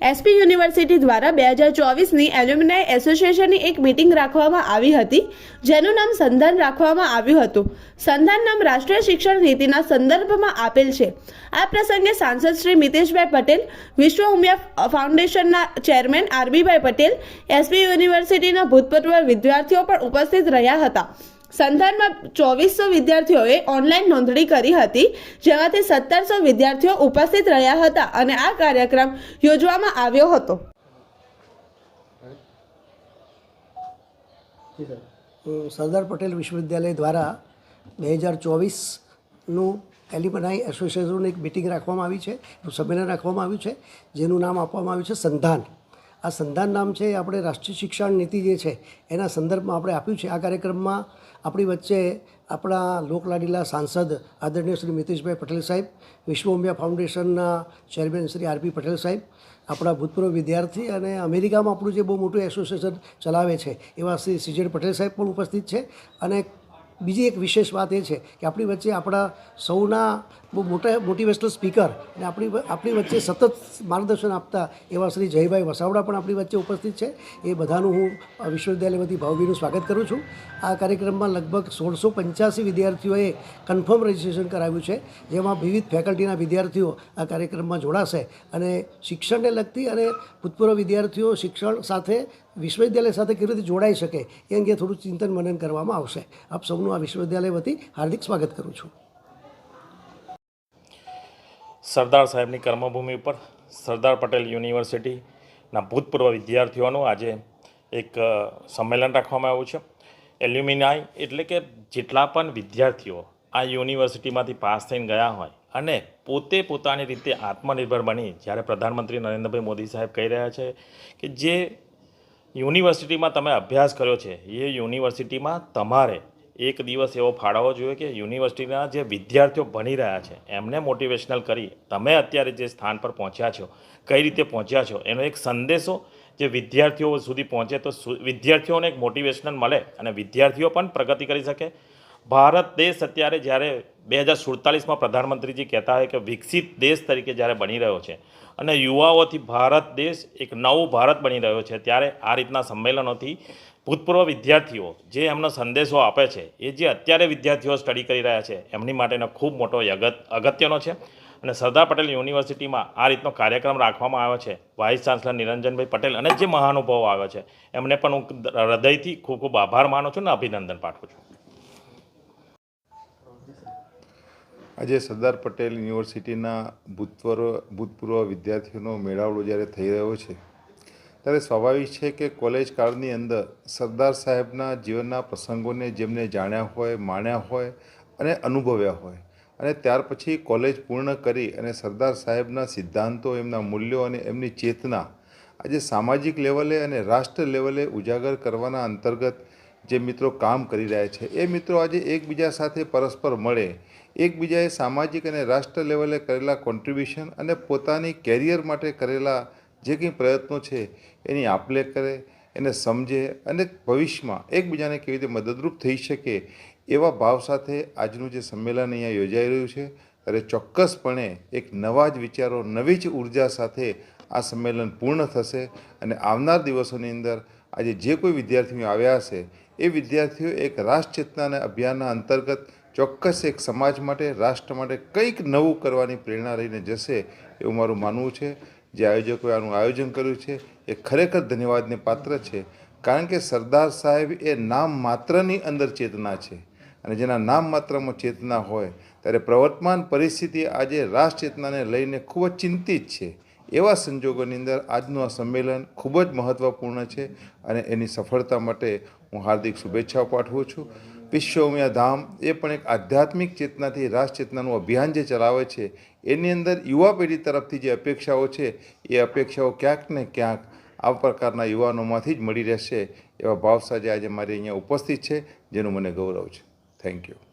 SP university દ્વારા બે હજાર ચોવીસની એલ્યુમિનાય એસોસિએશનની એક મિટિંગ રાખવામાં આવી હતી, જેનું નામ સંધાન રાખવામાં આવ્યું હતું. સંધાન નામ રાષ્ટ્રીય શિક્ષણ નીતિના સંદર્ભમાં આપેલ છે. આ પ્રસંગે સાંસદ શ્રી મિતેશભાઈ પટેલ, વિશ્વ ઉમિયા ફાઉન્ડેશનના ચેરમેન આરબીભાઈ પટેલ, એસપી યુનિવર્સિટીના ભૂતપૂર્વ વિદ્યાર્થીઓ પણ ઉપસ્થિત રહ્યા હતા. સંધાનમાં ચોવીસો વિદ્યાર્થીઓએ ઓનલાઈન નોંધણી કરી હતી, જેમાંથી સત્તરસો વિદ્યાર્થીઓ ઉપસ્થિત રહ્યા હતા અને આ કાર્યક્રમ યોજવામાં આવ્યો હતો. સરદાર પટેલ વિશ્વવિદ્યાલય દ્વારા બે હજાર ચોવીસનું એલિમનાઈ એસોસિએશનની એક મિટિંગ રાખવામાં આવી છે સંમેલન રાખવામાં આવ્યું છે, જેનું નામ આપવામાં આવ્યું છે સંધાન. આ સંધાન નામ છે, આપણે રાષ્ટ્રીય શિક્ષણ નીતિ જે છે, એના સંદર્ભમાં આપણે આપ્યું છે. આ કાર્યક્રમમાં આપણી વચ્ચે આપણા લોકલાડીલા સાંસદ આદરણીય શ્રી મિતેશભાઈ પટેલ સાહેબ, વિશ્વ ઉમિયા ફાઉન્ડેશનના ચેરમેન શ્રી આરપી પટેલ સાહેબ, આપણા ભૂતપૂર્વ વિદ્યાર્થી અને અમેરિકામાં આપણું જે બહુ મોટું એસોસિએશન ચલાવે છે, એવા શ્રી સીજેડ પટેલ સાહેબ પણ ઉપસ્થિત છે. અને બીજી એક વિશેષ વાત એ છે કે આપણી વચ્ચે આપણા સૌના બહુ મોટા મોટિવેશનલ સ્પીકર અને આપણી આપણી વચ્ચે સતત માર્ગદર્શન આપતા એવા શ્રી જયભાઈ વસાવડા પણ આપણી વચ્ચે ઉપસ્થિત છે. એ બધાનું હું વિશ્વવિદ્યાલયમાંથી ભાવભીનું સ્વાગત કરું છું. આ કાર્યક્રમમાં લગભગ સોળસો પંચ્યાસી વિદ્યાર્થીઓએ કન્ફર્મ રજિસ્ટ્રેશન કરાવ્યું છે, જેમાં વિવિધ ફેકલ્ટીના વિદ્યાર્થીઓ આ કાર્યક્રમમાં જોડાશે અને શિક્ષણને લગતી અને ભૂતપૂર્વ વિદ્યાર્થીઓ શિક્ષણ સાથે, વિશ્વવિદ્યાલય સાથે કેવી રીતે જોડાઈ શકે એ અંગે થોડું ચિંતન મનન કરવામાં આવશે. આપ સૌનું આ વિશ્વવિદ્યાલય વતી હાર્દિક સ્વાગત કરું છું. સરદાર સાહેબની કર્મભૂમિ ઉપર સરદાર પટેલ યુનિવર્સિટીના ભૂતપૂર્વ વિદ્યાર્થીઓનું આજે એક સંમેલન રાખવામાં આવ્યું છે. એલ્યુમિનાઈ એટલે કે જેટલા પણ વિદ્યાર્થીઓ આ યુનિવર્સિટીમાંથી પાસ થઈને ગયા હોય અને પોતે પોતાની રીતે આત્મનિર્ભર બની, જ્યારે પ્રધાનમંત્રી નરેન્દ્રભાઈ મોદી સાહેબ કહી રહ્યા છે કે જે યુનિવર્સિટીમાં તમે અભ્યાસ કર્યો છે, એ યુનિવર્સિટીમાં તમારે એક દિવસ એવો ફાળવવો જોઈએ કે યુનિવર્સિટીના જે વિદ્યાર્થીઓ ભણી રહ્યા છે, એમને મોટિવેશનલ કરી, તમે અત્યારે જે સ્થાન પર પહોંચ્યા છો, કઈ રીતે પહોંચ્યા છો? એનો એક સંદેશો જે વિદ્યાર્થીઓ સુધી પહોંચે તો વિદ્યાર્થીઓને એક મોટિવેશનલ મળે અને વિદ્યાર્થીઓ પણ પ્રગતિ કરી શકે. ભારત દેશ અત્યારે જ્યારે બે હજાર સુડતાલીસમાં પ્રધાનમંત્રીજી કહેતા હોય કે વિકસિત દેશ તરીકે જ્યારે બની રહ્યો છે અને યુવાઓથી ભારત દેશ એક નવું ભારત બની રહ્યો છે, ત્યારે આ રીતના સંમેલનોથી ભૂતપૂર્વ વિદ્યાર્થીઓ જે એમનો સંદેશો આપે છે, એ જે અત્યારે વિદ્યાર્થીઓ સ્ટડી કરી રહ્યા છે, એમની માટેનો ખૂબ મોટો અગત અગત્યનો છે. અને સરદાર પટેલ યુનિવર્સિટીમાં આ રીતનો કાર્યક્રમ રાખવામાં આવ્યો છે. વાઇસ ચાન્સલર નિરંજનભાઈ પટેલ અને જે મહાનુભાવો આવ્યા છે, એમને પણ હું હૃદયથી ખૂબ ખૂબ આભાર માનું છું ને અભિનંદન પાઠવું છું. આજે સરદાર પટેલ યુનિવર્સિટીના ભૂતપૂર્વ ભૂતપૂર્વ વિદ્યાર્થીઓનો મેળાવડો જ્યારે થઈ રહ્યો છે ત્યારે સ્વાભાવિક છે કે કોલેજ કાળની અંદર સરદાર સાહેબના જીવનના પ્રસંગોને જેમને જાણ્યા હોય, માણ્યા હોય અને અનુભવ્યા હોય. અને ત્યાર પછી કોલેજ પૂર્ણ કરી અને સરદાર સાહેબના સિદ્ધાંતો, એમના મૂલ્યો અને એમની ચેતના આજે સામાજિક લેવલે અને રાષ્ટ્ર લેવલે ઉજાગર કરવાના અંતર્ગત જે મિત્રો કામ કરી રહ્યા છે, એ મિત્રો આજે એકબીજા સાથે પરસ્પર મળે. એકબીજાએ સામાજિક અને રાષ્ટ્ર લેવલે કરેલા કોન્ટ્રીબ્યુશન અને પોતાની કેરિયર માટે કરેલા જે કંઈ પ્રયત્નો છે એની આપલે કરે, એને સમજે અને ભવિષ્યમાં એકબીજાને કેવી રીતે મદદરૂપ થઈ શકે એવા ભાવ સાથે આજનું જે સંમેલન અહીંયા યોજાઈ રહ્યું છે. ત્યારે ચોક્કસપણે એક નવા જ વિચારો, નવી જ ઊર્જા સાથે આ સંમેલન પૂર્ણ થશે અને આવનાર દિવસોની અંદર આજે જે કોઈ વિદ્યાર્થીઓ આવ્યા હશે, એ વિદ્યાર્થીઓ એક રાષ્ટ્રચેતનાના અભિયાનના અંતર્ગત ચોક્કસ એક સમાજ માટે, રાષ્ટ્ર માટે કંઈક નવું કરવાની પ્રેરણા લઈને જશે એવું મારું માનવું છે. જે આયોજકોએ આનું આયોજન કર્યું છે, એ ખરેખર ધન્યવાદને પાત્ર છે. કારણ કે સરદાર સાહેબ એ નામ માત્રની અંદર ચેતના છે. અને જેના નામ માત્રમાં ચેતના હોય, ત્યારે પ્રવર્તમાન પરિસ્થિતિ આજે રાષ્ટ્રચેતનાને લઈને ખૂબ જ ચિંતિત છે. એવા સંજોગોની અંદર આજનું આ સંમેલન ખૂબ જ મહત્ત્વપૂર્ણ છે. અને એની સફળતા માટે હું હાર્દિક શુભેચ્છાઓ પાઠવું છું. વિશ્વમયા ધામ એ પણ એક આધ્યાત્મિક ચેતનાથી રાષ્ટ્રચેતનાનું અભિયાન જે ચલાવે છે, એની અંદર યુવા પેઢી તરફથી જે અપેક્ષાઓ છે, એ અપેક્ષાઓ ક્યાંક ને ક્યાંક આ પ્રકારના યુવાનોમાંથી જ મળી રહેશે એવા ભાવ સાથે આજે મારી અહીંયા ઉપસ્થિત છે, જેનું મને ગૌરવ છે. Thank you